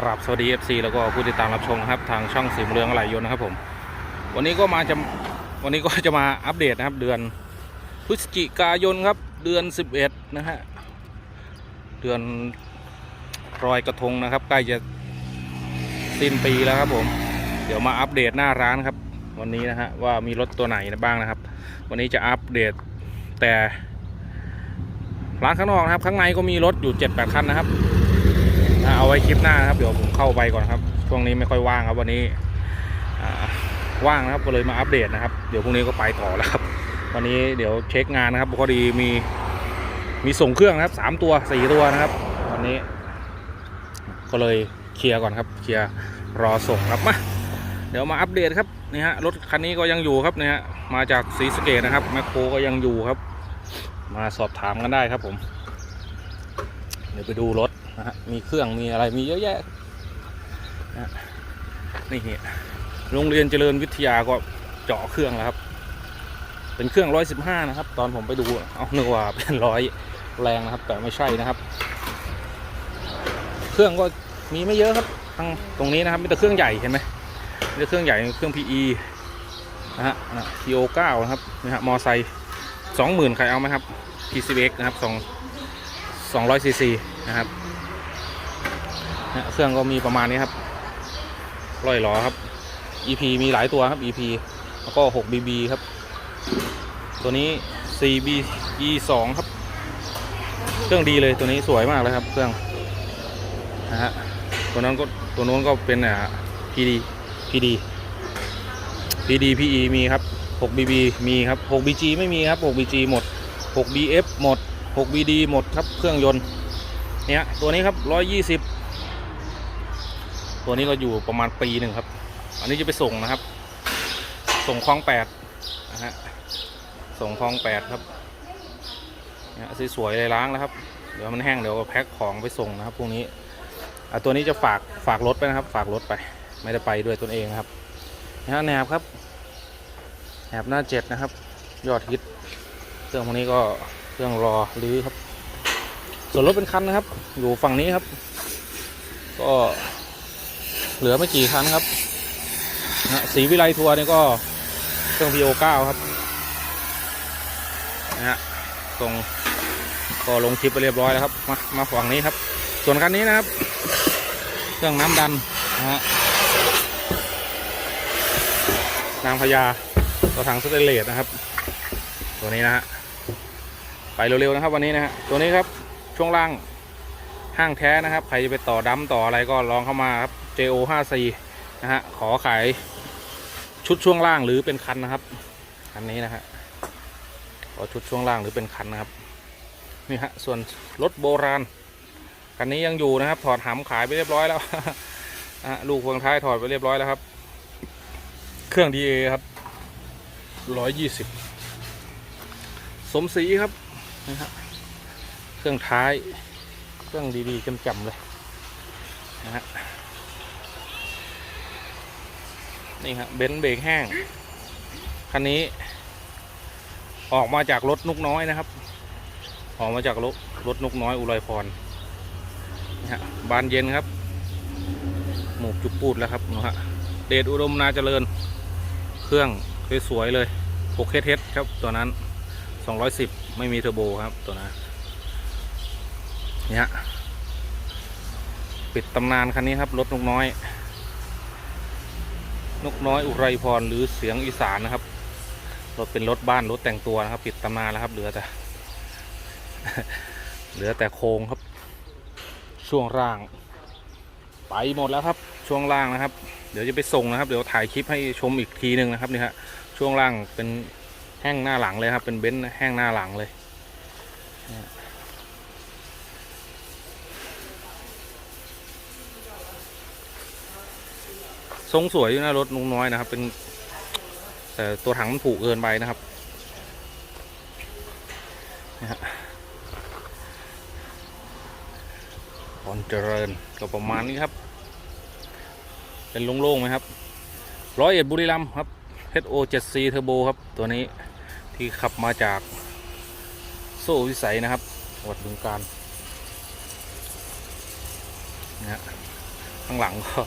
กราบสวัสดี FC แล้วก็ผู้ติดตามรับชมนะครับทางช่องสีมเรืองอะไหลยนนะครับผม วันนี้ก็มาจะวันนี้ก็จะมาอัปเดตนะครับ เดือนพฤศจิกายนครับเดือน 11 นะฮะเดือนรอยกระทงนะครับ ใกล้จะสิ้นปีแล้วครับผม เดี๋ยวมาอัปเดตหน้าร้านครับ วันนี้นะฮะว่ามีรถตัวไหนบ้างนะครับ วันนี้จะอัปเดตแต่ร้านข้างนอกนะครับ ข้างในก็มีรถอยู่ 7-8 คันนะครับ เอาไว้คลิปหน้านะครับเดี๋ยวผมเข้าไปก่อนครับ ช่วงนี้ไม่ค่อยว่างครับวันนี้ว่างนะครับก็เลยมาอัปเดตนะครับ เดี๋ยวพรุ่งนี้ก็ไปต่อแล้วครับ วันนี้เดี๋ยวเช็คงานนะครับพอดีมีมีส่งเครื่องนะครับสามตัวสี่ตัวนะครับ วันนี้ ก็เลยเคลียร์ก่อนครับเคลียร์รอส่งครับมาเดี๋ยวมาอัปเดตครับนี่ฮะรถคันนี้ก็ยังอยู่ครับนี่ฮะมาจากศรีสเกดนะครับแมคโครก็ยังอยู่ครับ มาสอบถามกันได้ครับผม เดี๋ยวไปดูรถ นะฮะมีเครื่องมีอะไรมีเยอะแยะนะนี่โรงเรียนเจริญวิทยาก็เจาะเครื่องแล้วครับ เป็นเครื่องร้อยสิบห้านะครับ ตอนผมไปดูเอานึกว่าเป็นร้อยแรงนะครับ แต่ไม่ใช่นะครับ เครื่องก็มีไม่เยอะครับทางตรงนี้นะครับมีแต่เครื่องใหญ่เห็นไหมมีแต่เครื่องใหญ่เครื่อง PE นะฮะนะ PO 9นะครับนี่ฮะมอไซค์สองหมื่นใครเอาไหมครับ PCX นะครับสองสองร้อยซีซีนะครับ เครื่องก็มีประมาณนี้ครับร้อยล้อครับ EP มีหลายตัวครับ EP แล้วก็ 6BB ครับ ตัวนี้ 4B E2 ครับ เครื่องดีเลยตัวนี้สวยมากเลยครับ เครื่องนะฮะตัวนั้นก็ตัวนู้นก็เป็นอ่า PD PD PD PE มีครับ 6BB มีครับ 6BG ไม่มีครับ 6BG หมด 6BF หมด 6BD หมดครับเครื่องยนต์เนี่ยตัวนี้ครับ120 ตัวนี้ก็อยู่ประมาณปีหนึ่งครับ อันนี้จะไปส่งนะครับ ส่งคลองแปดนะฮะ ส่งคลองแปดครับเนี่ยสวยๆเลยล้างแล้วครับ เดี๋ยวมันแห้งเดี๋ยวแพ็คของไปส่งนะครับพรุ่งนี้อะตัวนี้จะฝากฝากรถไปนะครับ ฝากรถไป ไม่ได้ไปด้วยตนเองนะครับนะฮะแหนบครับแหนบหน้าเจ็ดนะครับ ยอดฮิตเครื่องพวกนี้ก็เครื่องรอรื้อครับ ส่วนรถเป็นคันนะครับ อยู่ฝั่งนี้ครับ ก็ เหลือไม่กี่คันครับนะสีวิไลทัวร์นี่ก็เครื่อง PO9 ครับนะฮะตรงก็ลงคลิปไปเรียบร้อยแล้วครับ มามาฝั่งนี้ครับ ส่วนคันนี้นะครับ เครื่องน้ำดันนะฮะนางพญาตัวถังสเตนเลสนะครับ ตัวนี้นะฮะไปเร็วๆนะครับวันนี้นะฮะตัวนี้ครับช่วงล่างห้างแท้นะครับ ใครจะไปต่อดัมต่ออะไรก็ลองเข้ามาครับ JO 5 4นะฮะ ขอขายชุดช่วงล่างหรือเป็นคันนะครับ คันนี้นะฮะ ขอชุดช่วงล่างหรือเป็นคันนะครับ นี่ฮะ ส่วนรถโบราณ คันนี้ยังอยู่นะครับ ถอดหำขายไปเรียบร้อยแล้วฮะลูกพวงท้ายถอดไปเรียบร้อยแล้วครับ เครื่อง DA ครับร้อยยี่สิบสมศรีครับนะฮะเครื่องท้าย เครื่องดีๆจำๆเลยนะฮะ นี่ฮะเบนซ์เบรกแห้ง คันนี้ ออกมาจากรถนุกน้อยนะครับ ออกมาจากรถรถนุกน้อยอุไรพรนะฮะบานเย็นครับ หมูกจุกปูดแล้วครับนะฮะเดชอุดมนาเจริญ เครื่องสวยๆเลย6 h h ครับตัวนั้น 210 ไม่มีเทอร์โบครับตัวนั้นเนี่ยปิดตำนานคันนี้ครับ รถนุกน้อย นกน้อยอุไรพรหรือเสียงอีสานนะครับรถเป็นรถบ้านรถแต่งตัวนะครับ ปิดตำนานแล้วครับ เหลือแต่ เหลือแต่โครงครับ ช่วงล่าง ไปหมดแล้วครับ ช่วงล่างนะครับ เดี๋ยวจะไปส่งนะครับ เดี๋ยวถ่ายคลิปให้ชมอีกทีหนึ่งนะครับนี่ฮะช่วงล่างเป็นแห้งหน้าหลังเลยครับ เป็นเบนซ์แห้งหน้าหลังเลยเนี่ย ทรงสวยอยู่นะรถนุงน้อยนะครับ เป็นแต่ตัวถังมันผุเกินไปนะครับนะฮะพรเจริญก็ประมาณนี้ครับ เป็นโล่งๆไหมครับร้อยเอ็ดบุรีรัมครับ HO 7C Turbo ครับ ตัวนี้ที่ขับมาจากโซ่วิสัยนะครับจังหวัดบึงการนะฮะข้างหลังก็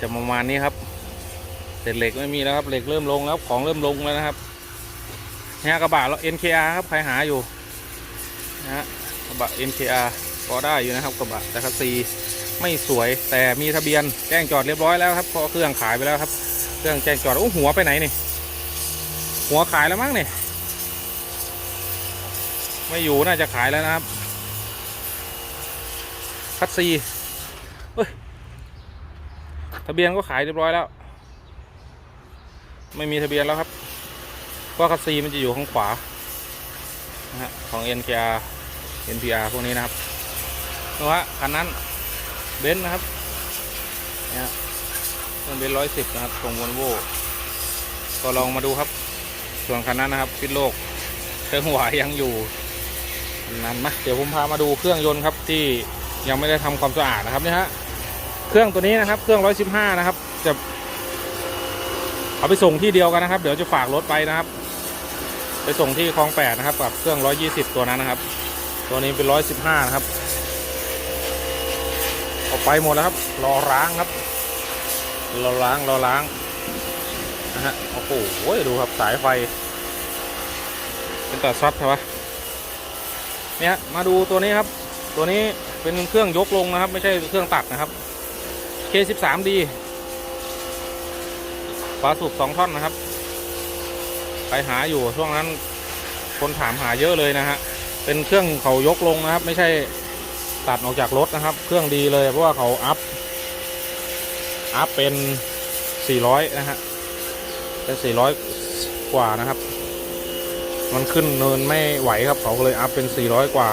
จะประมาณนี้ครับเศษเหล็กไม่มีแล้วครับเหล็กเริ่มลงแล้วของเริ่มลงแล้วนะครับนี่ฮะกระบะแล้ว NKR ครับใครหาอยู่นะฮะกระบะ NKR ก็ได้อยู่นะครับกระบะแต่คัสซีไม่สวยแต่มีทะเบียนแจ้งจอดเรียบร้อยแล้วครับเพราะเครื่องขายไปแล้วครับ เครื่องแจ้งจอดโอ้หัวไปไหนนี่หัวขายแล้วมั้งนี่ไม่อยู่น่าจะขายแล้วนะครับคัสซี ทะเบียนก็ขายเรียบร้อยแล้ว ไม่มีทะเบียนแล้วครับเพราคัสซีมันจะอยู่ข้างขวานะฮะของ NKR NPR พวกนี้นะครับนะฮะคันนั้นเบนซ์นะครับเนี่ยเครื่องเบนซ์ร้อยสิบนะครับตรงวอลโวก็ลองมาดูครับ ส่วนคันนั้นนะครับพิษโลกเครื่องหวายยังอยู่นั่นมาเดี๋ยวผมพามาดูเครื่องยนต์ครับที่ยังไม่ได้ทำความสะอาดนะครับเนี่ยฮะ เครื่องตัวนี้นะครับเครื่อง 115 นะครับ จะเอาไปส่งที่เดียวกันนะครับ เดี๋ยวจะฝากรถไปนะครับ ไปส่งที่คลองแปดนะครับ กับเครื่อง 120 ตัวนั้นนะครับ ตัวนี้เป็น 115 นะครับเอาไปหมดแล้วครับ รอล้างครับรอล้างรอล้างนะฮะโอ้โหดูครับสายไฟ เป็นตัดซัดใช่ปะเนี่ยมาดูตัวนี้ครับ ตัวนี้เป็นเครื่องยกลงนะครับ ไม่ใช่เครื่องตัดนะครับ K13D ปลาสุกสองท่อนนะครับ ไปหาอยู่ช่วงนั้นคนถามหาเยอะเลยนะฮะ เป็นเครื่องเขายกลงนะครับ ไม่ใช่ตัดออกจากรถนะครับ เครื่องดีเลยเพราะว่าเขาอัพ อัพเป็น 400 นะฮะเป็น400 กว่านะครับ มันขึ้นเนินไม่ไหวครับเขาก็เลยอัพเป็น 400 กว่า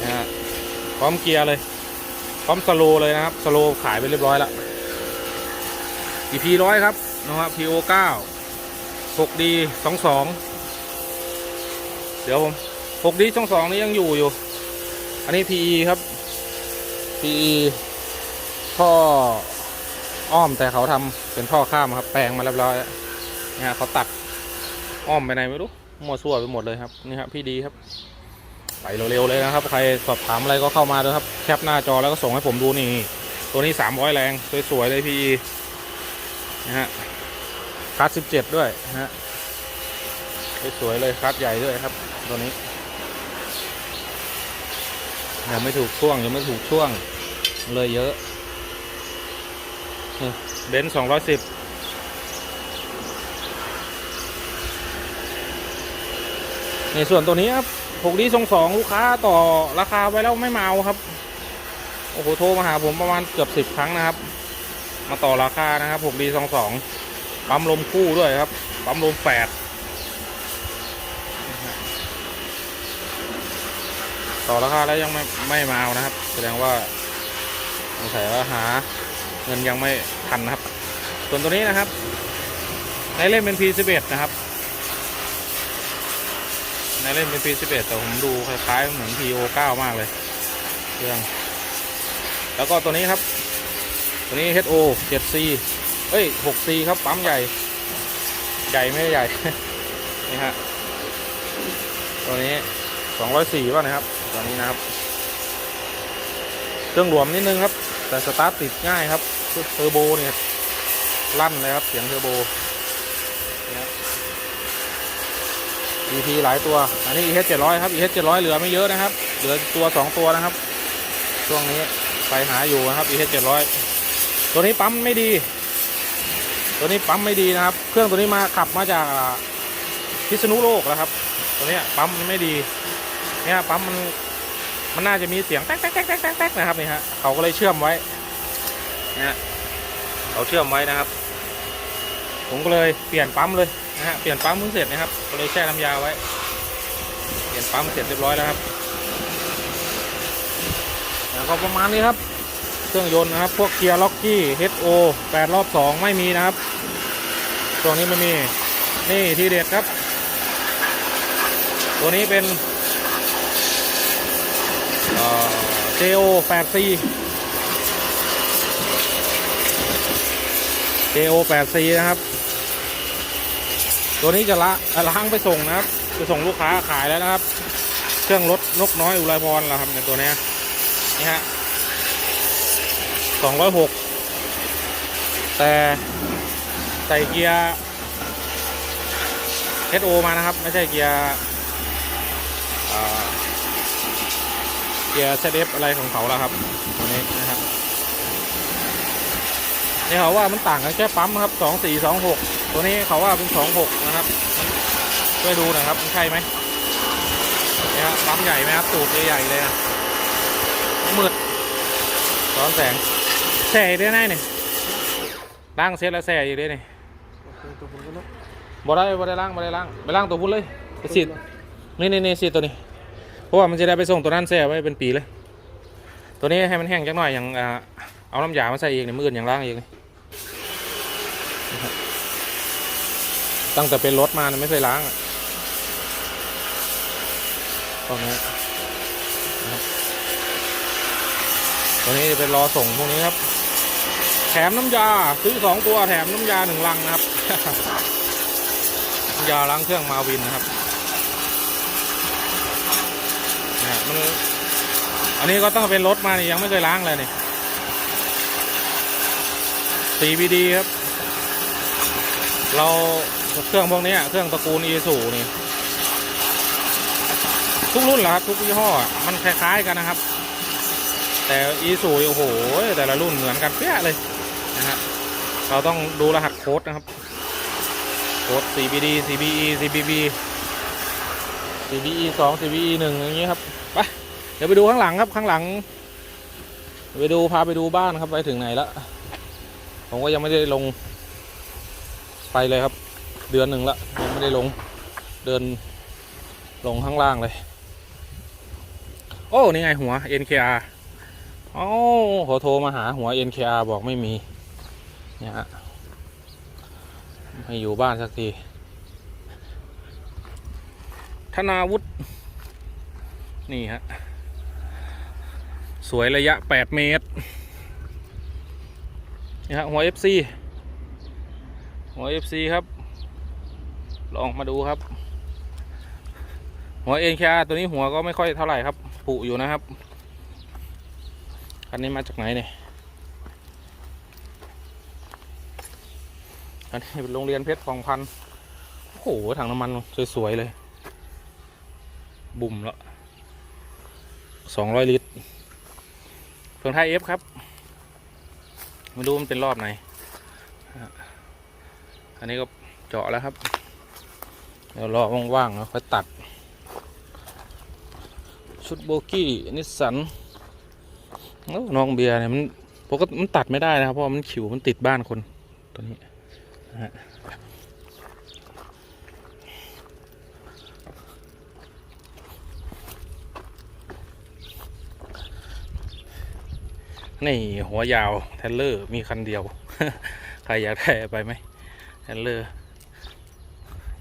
นะฮะพร้อมเกียร์เลย พร้อมสโลเลยนะครับสโลขายไปเรียบร้อยแล้ว EP ร้อยครับนะครับ PO 9 6D 22เดี๋ยวผม 6D 22นี่ยังอยู่อยู่ อันนี้ PE ครับ PE ท่ออ้อมแต่เขาทำเป็นท่อข้ามครับ แปลงมาเรียบร้อยแล้วนี่ฮะเขาตัดอ้อมไปไหนไม่รู้มั่วซั่วไปหมดเลยครับ นี่ครับพี่ดีครับ ไปเร็วๆเลยนะครับ ใครสอบถามอะไรก็เข้ามาเลยครับ แคปหน้าจอแล้วก็ส่งให้ผมดูนี่ ตัวนี้ 300 แรง สวยๆเลยพี่นะฮะคัส17 ด้วยนะฮะสวยๆเลยคัสใหญ่ด้วยครับ ตัวนี้ยังไม่ถูกช่วงยังไม่ถูกช่วงเลยเยอะเบนซ์210ในส่วนตัวนี้ครับ 6ดีทรงสองลูกค้าต่อราคาไว้แล้วไม่มาเอาครับ โอ้โหโทรมาหาผมประมาณเกือบสิบครั้งนะครับ มาต่อราคานะครับ6ดีทรงสองปั๊มลมคู่ด้วยครับ ปั๊มลมแปดต่อราคาแล้วยังไม่ไม่มาเอานะครับ แสดงว่าสงสัยว่าหาเงินยังไม่ทันนะครับ ส่วนตัวนี้นะครับ ในเล่มเป็น P11 นะครับ ในเล่นเป็น P11 แต่ผมดูคล้ายๆเหมือน PO9 มากเลยเครื่อง แล้วก็ตัวนี้ครับ ตัวนี้ HO 7C เอ้ย 6C ครับ ปั๊มใหญ่ ใหญ่ไม่ใหญ่ นี่ฮะ ตัวนี้ 204ป่ะนะครับ ตัวนี้นะครับ เครื่องรวมนิดนึงครับ แต่สตาร์ทติดง่ายครับเทอร์โบเนี่ยลั่นเลยครับ เสียงเทอร์โบ EP หลายตัว อันนี้ EH 700 ครับ EH 700 เหลือไม่เยอะนะครับ เหลือตัว 2 ตัวนะครับ ช่วงนี้ไปหาอยู่นะครับ EH 700 ตัวนี้ปั๊มไม่ดี ตัวนี้ปั๊มไม่ดีนะครับ เครื่องตัวนี้มาขับมาจากพิษณุโลกแล้วครับ ตัวนี้ปั๊มไม่ดี เนี่ยปั๊มมันมันน่าจะมีเสียงแต๊กแต๊กแต๊กแต๊กแต๊กแต๊กนะครับนี่ฮะ เขาก็เลยเชื่อมไว้เนี่ยเขาเชื่อมไว้นะครับ ผมก็เลยเปลี่ยนปั๊มเลย นะฮะเปลี่ยนปั๊มเพิ่งเสร็จนะครับก็เลยแช่น้ำยาไว้ เปลี่ยนปั๊มเสร็จเรียบร้อยแล้วครับแล้วก็ประมาณนี้ครับ เครื่องยนต์นะครับ พวกเกียร์ล็อกกี้ HO 8 รอบ 2 ไม่มีนะครับตัวนี้ไม่มีนี่ทีเด็ดครับ ตัวนี้เป็นเอ่อ JO 8C JO 8C นะครับ ตัวนี้จะละล้างไปส่งนะครับไปส่งลูกค้าขายแล้วนะครับ เครื่องรถนกน้อยอุไรพรแล้วครับในตัวนี้นี่ฮะ206แต่ใส่เกียร์ SO มานะครับ ไม่ใช่เกียร์เกียร์ ZF อะไรของเขาแล้วครับตัวนี้นะครับนี่เขาว่ามันต่างกันแค่ปั๊มครับ2426 ตัวนี้เขาว่าเป็น26นะครับช่วยดูหนะครับมันใช่ไหมนี่ครับปั๊มใหญ่ไหมครับตูดใหญ่ๆเลยนะมืดร้อนแสงแส่ได้ไหมเนี่ยล้างเสร็จแล้วแส่อยู่ด้วยนี่โอเคตัวผมก็เนาะบ่ได้บ่ได้ล้างบ่ได้ล้างไปล้างตัวพุ่นเลยไปสีดนี่นี่นี่สีดตัวนี้เพราะว่ามันจะได้ไปส่งตัวนั้นแช่ไว้เป็นปีเลย ตัวนี้ให้มันแห้งจักหน่อยอย่างเอาน้ำยามาใส่อีกในมืออื่นอย่างล้างอีกนี่นะครับ ตั้งแต่เป็นรถมาเนี่ยไม่เคยล้างตรงนี้นะครับตัวนี้จะเป็นรอส่งพวกนี้ครับ แถมน้ำยาซื้อสองตัวแถมน้ำยาหนึ่งลังนะครับน้ำยาล้างเครื่องมาวินนะครับนี่มันอันนี้ก็ต้องเป็นรถมานี่ยังไม่เคยล้างเลยนี่ CVD ครับ เรา เครื่องพวกนี้เครื่องตระกูล e สูนี่ ทุกรุ่นแหละครับ ทุกยี่ห้อ มันคล้าย ๆ กันนะครับ แต่ e สูโอ้โห แต่ละรุ่นเหมือนกันเปี้ยเลยนะฮะเราต้องดูรหัสโค้ดนะครับ โค้ด CBD CBE CBB CBE สอง CBE หนึ่งอย่างนี้ครับไปเดี๋ยวไปดูข้างหลังครับข้างหลัง ไปดูพาไปดูบ้านครับไปถึงไหนแล้วผมก็ยังไม่ได้ลงไปเลยครับ เดือนหนึ่งละยังไม่ได้ลง เดินลงข้างล่างเลย โอ้ นี่ไงหัว NKR อ๋อขอโทรมาหาหัว NKR บอกไม่มี เนี่ยฮะไม่อยู่บ้านสักที ธนาวุฒิ นี่ฮะ สวยระยะ 8 เมตร นี่ฮะหัว FC หัว FC ครับ ลองมาดูครับ หัวเอ็นแคตัวนี้หัวก็ไม่ค่อยเท่าไหร่ครับผุอยู่นะครับคันนี้มาจากไหนเนี่ยอันนี้เป็นโรงเรียนเพชรฟองพันโอ้โหถังน้ำมันสวยๆเลย บุ่มล้วสองร้อยลิตรเฟืองไทยเอฟครับ มาดูมันเป็นรอบไหน อันนี้ก็เจาะแล้วครับ เดี๋ยวรอว่างๆแล้วค่อยตัด ชุดโบกี้นิสสันน้องเบียร์เนี่ยมันปกติมันตัดไม่ได้นะครับ เพราะมันขิวมันติดบ้านคนตัวนี้นะฮะนี่หัวยาวเทเลอร์มีคันเดียว ใครอยากได้ไปไหมเทเลอร์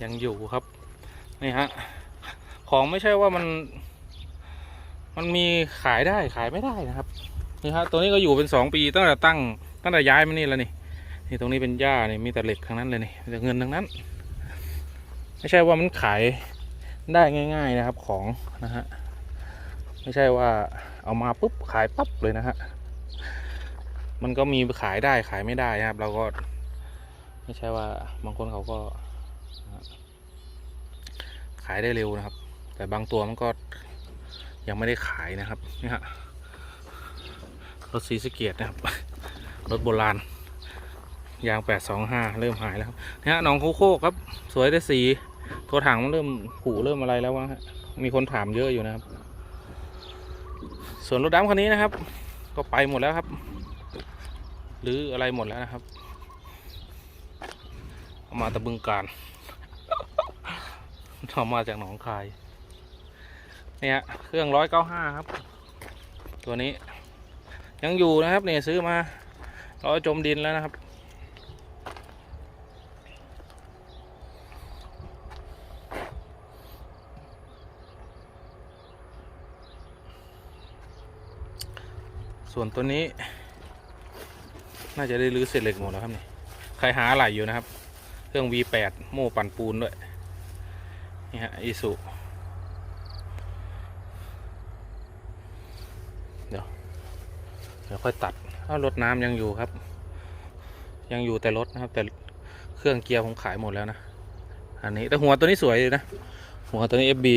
ยังอยู่ครับ นี่ฮะ ของไม่ใช่ว่ามัน มันมีขายได้ขายไม่ได้นะครับ นี่ฮะ ตัวนี้ก็อยู่เป็นสองปีตั้งแต่ตั้งตั้งแต่ย้ายมานี่แล้วนี่ นี่ตรงนี้เป็นหญ้านี่มีแต่เหล็กทั้งนั้นเลยนี่มีแต่เงินทั้งนั้น ไม่ใช่ว่ามันขายได้ง่าย ๆนะครับของนะฮะ ไม่ใช่ว่าเอามาปุ๊บขายปั๊บเลยนะฮะ มันก็มีขายได้ขายไม่ได้นะครับ เราก็ ไม่ใช่ว่าบางคนเขาก็ายได้เร็วนะครับ แต่บางตัวมันก็ยังไม่ได้ขายนะครับนี่ฮะรถสีสเกียดนะครับ รถโบราณ ยาง 825 เริ่มหายแล้วครับนี่ฮะหน้องโคโคครับ สวยได้สีตัวถังมันเริ่มผุเริ่มอะไรแล้ววะฮะมีคนถามเยอะอยู่นะครับ ส่วนรถดำคันนี้นะครับ ก็ไปหมดแล้วครับ หรืออะไรหมดแล้วนะครับ เอามาตะบึงการ เอามาจากหนองคาย เนี่ย เครื่อง195ครับ ตัวนี้ ยังอยู่นะครับเนี่ยซื้อมาร้อยจมดินแล้วนะครับ ส่วนตัวนี้ น่าจะได้รื้อเศษเหล็กหมดแล้วครับนี่ใครหาอะไหลอยู่นะครับ เครื่อง V8 โม่ปั่นปูนด้วย นี่ฮะอีสุเดี๋ยวเดี๋ยวค่อยตัดถ้ารถน้ำยังอยู่ครับ ยังอยู่แต่รถนะครับ แต่เครื่องเกียร์ผมขายหมดแล้วนะ อันนี้แต่หัวตัวนี้สวยเลยนะ หัวตัวนี้ FB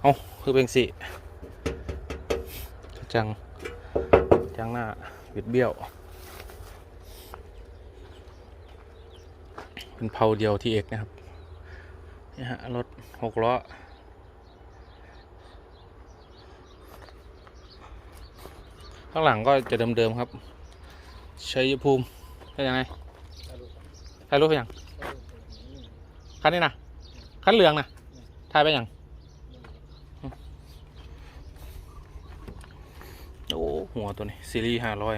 เอาคือเป็นสีจัง จังหน้าบิดเบี้ยว เป็นเพาเดียวที่เอกนะครับ นี่ฮะรถหกล้อข้างหลังก็จะเดิมๆครับชัยภูมิเป็นยังไงถ่ายรูปไปยังคันนี้นะคันเหลืองนะถ่ายไปยังโอ้หัวตัวนี้ซีรีส์ห้าร้อย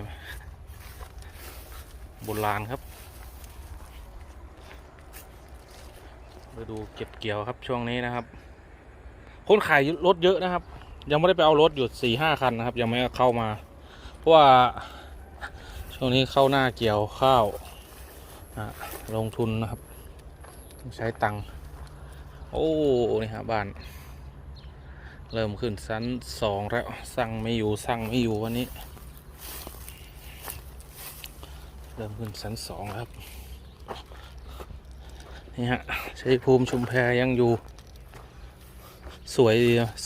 โบราณครับ ไปดูเก็บเกี่ยวครับช่วงนี้นะครับคนขายรถเยอะนะครับ ยังไม่ได้ไปเอารถอยู่สี่ห้าคันนะครับ ยังไม่เข้ามา เพราะว่าช่วงนี้เข้าหน้าเกี่ยวข้าวอะลงทุนนะครับต้องใช้ตังค์โอ้นี่ฮะบ้าน เริ่มขึ้นชั้นสองแล้วสั่งไม่อยู่สั่งไม่อยู่วันนี้ เริ่มขึ้นชั้นสองแล้วครับ นี่ฮะชัยภูมิชุมแพยังอยู่ สวย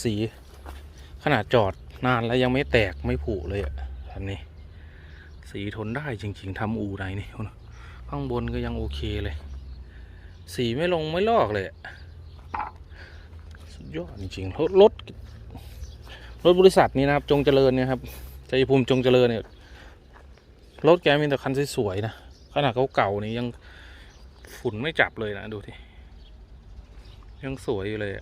สีขนาดจอดนานแล้วยังไม่แตกไม่ผุเลยอะอันนี้ สีทนได้จริง ๆทำอูไหนนี่ข้างบนก็ยังโอเคเลย สีไม่ลงไม่ลอกเลยสุดยอดจริงๆรถรถรถบริษัทนี้นะครับ จงเจริญเนี่ยครับชัยภูมิจงเจริญเนี่ยรถแกมีแต่คันสวยๆนะขนาดเก่าๆนี่ยัง ฝุ่นไม่จับเลยนะดูทียังสวยอยู่เลย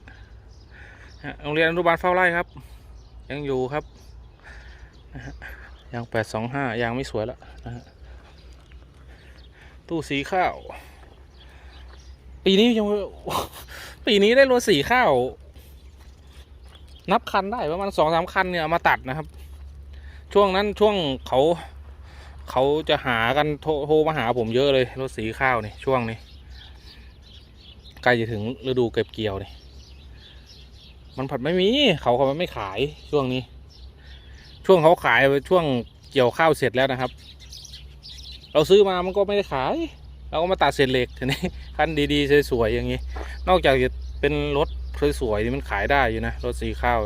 ฮะโรงเรียนอนุบาลเฝ้าไร่ครับ ยังอยู่ครับยังแปดสองห้ายังไม่สวยแล้วนะฮะตู้สีข้าว ปีนี้ยังปีนี้ได้รถสีข้าว นับคันได้ประมาณสองสามคันเนี่ยมาตัดนะครับ ช่วงนั้นช่วงเขา เขาจะหากันโทรโทรมาหาผมเยอะเลยรถสีข้าวนี่ช่วงนี้ ใกล้จะถึงฤดูเก็บเกี่ยวนี่มันผัดไม่มีเขาเขาไม่ขายช่วงนี้ ช่วงเขาขายช่วงเกี่ยวข้าวเสร็จแล้วนะครับ เราซื้อมามันก็ไม่ได้ขาย เราก็มาตัดเศษเหล็กทีนี้คันดีๆสวยๆอย่างนี้ นอกจากจะเป็นรถสวยๆนี่มันขายได้อยู่นะรถสีข้าว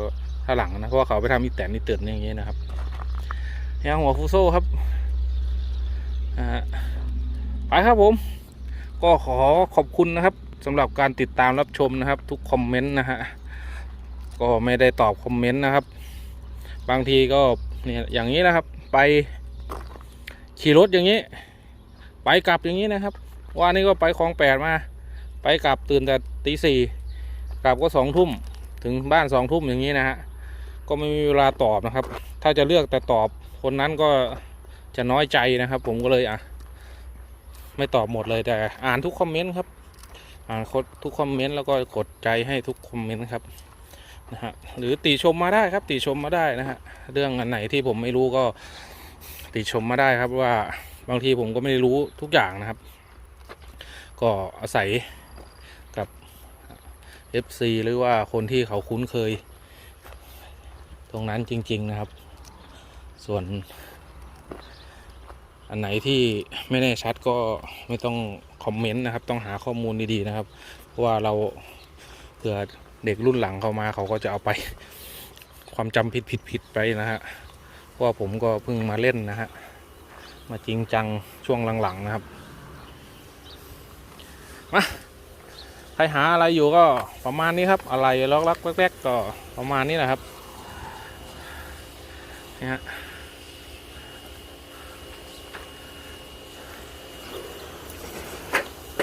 ถ้าหลังนะเพราะว่าเขาไปทำอีแตนนี่เตือนอย่างนี้นะครับยางหัวฟูโซ่ครับอ่าไปครับผม ก็ขอขอบคุณนะครับ สำหรับการติดตามรับชมนะครับ ทุกคอมเมนต์นะฮะก็ไม่ได้ตอบคอมเมนต์นะครับ บางทีก็เนี่ยอย่างนี้นะครับ ไปขี่รถอย่างนี้ ไปกลับอย่างนี้นะครับ ว่านี่ก็ไปคลองแปดมา ไปกลับตื่นแต่ตีสี่กลับก็สองทุ่มถึงบ้านสองทุ่มอย่างนี้นะฮะก็ไม่มีเวลาตอบนะครับ ถ้าจะเลือกแต่ตอบคนนั้นก็จะน้อยใจนะครับ ผมก็เลยอะ ไม่ตอบหมดเลยแต่อ่านทุกคอมเมนต์ครับ อ่านทุกคอมเมนต์แล้วก็กดใจให้ทุกคอมเมนต์ครับนะฮะหรือติชมมาได้ครับ ติชมมาได้นะฮะเรื่องอันไหนที่ผมไม่รู้ก็ติชมมาได้ครับว่าบางทีผมก็ไม่รู้ทุกอย่างนะครับ ก็อาศัยกับ FC หรือว่าคนที่เขาคุ้นเคย ตรงนั้นจริง ๆนะครับ ส่วน อันไหนที่ไม่แน่ชัดก็ไม่ต้อง คอมเมนต์นะครับ ต้องหาข้อมูลดีๆนะครับ เพราะว่าเราเผื่อเด็กรุ่นหลังเข้ามาเขาก็จะเอาไป ความจำผิดผิดผิดไปนะฮะเพราะว่าผมก็เพิ่งมาเล่นนะฮะมาจริงจังช่วงหลังๆนะครับมาใครหาอะไรอยู่ก็ประมาณนี้ครับอะไรล็อกๆแรกๆก็ประมาณนี้แหละครับนี่ฮะ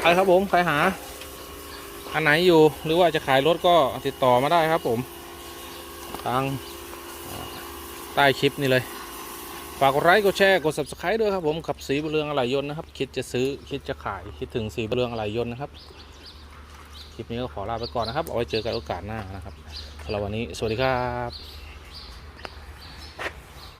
ครครับผมใครหา อันไหนอยู่หรือว่าจะขายรถก็ติดต่อมาได้ครับผม ทางใต้คลิปนี่เลยฝากกดไลค์กดแชร์กด subscribe ด้วยครับผมกับสีบเรืองอะไหล่ยนต์นะครับ คิดจะซื้อคิดจะขายคิดถึงสีบเรืองอะไหล่ยนต์นะครับ คลิปนี้ก็ขอลาไปก่อนนะครับ เอาไว้เจอกันโอกาสหน้านะครับสำหรับวันนี้สวัสดีครับ